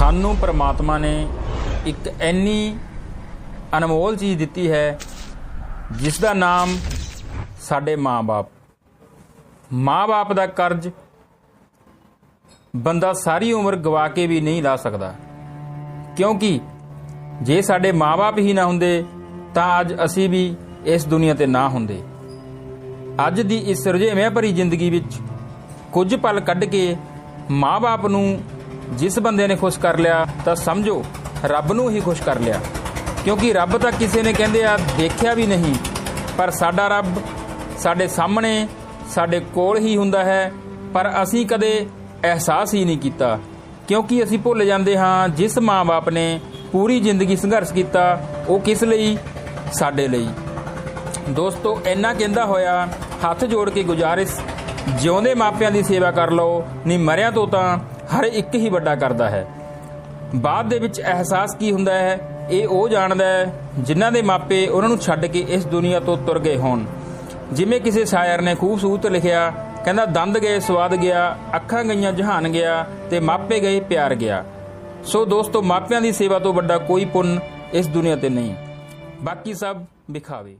ਸਾਨੂੰ ਪ੍ਰਮਾਤਮਾ ਨੇ ਇੱਕ ਐਨੀ ਅਨਮੋਲ ਚੀਜ਼ ਦਿੱਤੀ ਹੈ, ਜਿਸ ਦਾ ਨਾਮ ਸਾਡੇ ਮਾਂ-ਬਾਪ। ਮਾਂ-ਬਾਪ ਦਾ ਕਰਜ਼ ਬੰਦਾ ਸਾਰੀ ਉਮਰ ਗਵਾ ਕੇ ਵੀ ਨਹੀਂ ਲਾ ਸਕਦਾ। ਕਿਉਂਕਿ ਜੇ ਸਾਡੇ ਮਾਂ-ਬਾਪ ਹੀ ਨਾ ਹੁੰਦੇ, ਤਾਂ ਅੱਜ ਅਸੀਂ ਵੀ ਇਸ ਦੁਨੀਆ ਤੇ ਨਾ ਹੁੰਦੇ। ਅੱਜ ਦੀ ਇਸ ਰੁਝੇਵਿਆਂ ਭਰੀ ਜ਼ਿੰਦਗੀ ਵਿੱਚ ਕੁਝ ਪਲ ਕੱਢ ਕੇ ਮਾਂ-ਬਾਪ ਨੂੰ ਜਿਸ ਬੰਦੇ ਨੇ ਖੁਸ਼ ਕਰ ਲਿਆ, ਤਾਂ ਸਮਝੋ, ਰੱਬ ਨੂੰ ਹੀ ਖੁਸ਼ ਕਰ ਲਿਆ। ਕਿਉਂਕਿ ਰੱਬ ਤਾਂ ਕਿਸੇ ਨੇ ਕਹਿੰਦੇ ਆ, ਦੇਖਿਆ ਵੀ ਨਹੀਂ, ਪਰ ਸਾਡਾ ਰੱਬ ਸਾਡੇ ਸਾਹਮਣੇ, ਸਾਡੇ ਕੋਲ ਹੀ ਹੁੰਦਾ ਹੈ, ਪਰ ਅਸੀਂ ਕਦੇ ਅਹਿਸਾਸ ਹੀ ਨਹੀਂ ਕੀਤਾ। ਕਿਉਂਕਿ ਅਸੀਂ ਭੁੱਲ ਜਾਂਦੇ ਹਾਂ, ਜਿਸ ਮਾਂ-ਬਾਪ ਨੇ ਪੂਰੀ ਜ਼ਿੰਦਗੀ ਸੰਘਰਸ਼ ਕੀਤਾ, ਉਹ ਕਿਸ ਲਈ? ਸਾਡੇ ਲਈ। ਦੋਸਤੋ, ਇੰਨਾ ਕਹਿੰਦਾ ਹੋਇਆ, ਹੱਥ ਜੋੜ ਕੇ ਗੁਜ਼ਾਰਿਸ਼, ਜਿਉਂਦੇ ਮਾਪਿਆਂ ਦੀ ਸੇਵਾ ਕਰ ਲਓ, ਨਹੀਂ ਮਰਿਆ ਤੋਂ ਤਾਂ ਹਰ ਇੱਕ ਹੀ ਵੱਡਾ ਕਰਦਾ ਹੈ। ਬਾਅਦ ਦੇ ਵਿੱਚ ਅਹਿਸਾਸ ਕੀ ਹੁੰਦਾ ਹੈ? ਇਹ ਉਹ ਜਾਣਦਾ ਹੈ, ਜਿਨ੍ਹਾਂ ਦੇ ਮਾਪੇ ਉਹਨਾਂ ਨੂੰ ਛੱਡ ਕੇ ਇਸ ਦੁਨੀਆ ਤੋਂ ਤੁਰ ਗਏ ਹੋਣ। ਜਿਵੇਂ ਕਿਸੇ ਸ਼ਾਇਰ ਨੇ ਖੂਬਸੂਰਤ ਲਿਖਿਆ, ਕਹਿੰਦਾ, ਦੰਦ ਗਏ, ਸਵਾਦ ਗਿਆ, ਅੱਖਾਂ ਗਈਆਂ, ਜਹਾਨ ਗਿਆ ਤੇ ਮਾਪੇ ਗਏ, ਪਿਆਰ ਗਿਆ। ਸੋ ਦੋਸਤੋ, ਮਾਪਿਆਂ ਦੀ ਸੇਵਾ ਤੋਂ ਵੱਡਾ ਕੋਈ ਪੁੰਨ ਇਸ ਦੁਨੀਆ ਤੇ ਨਹੀਂ। ਬਾਕੀ ਸਭ ਵਿਖਾਵੇ।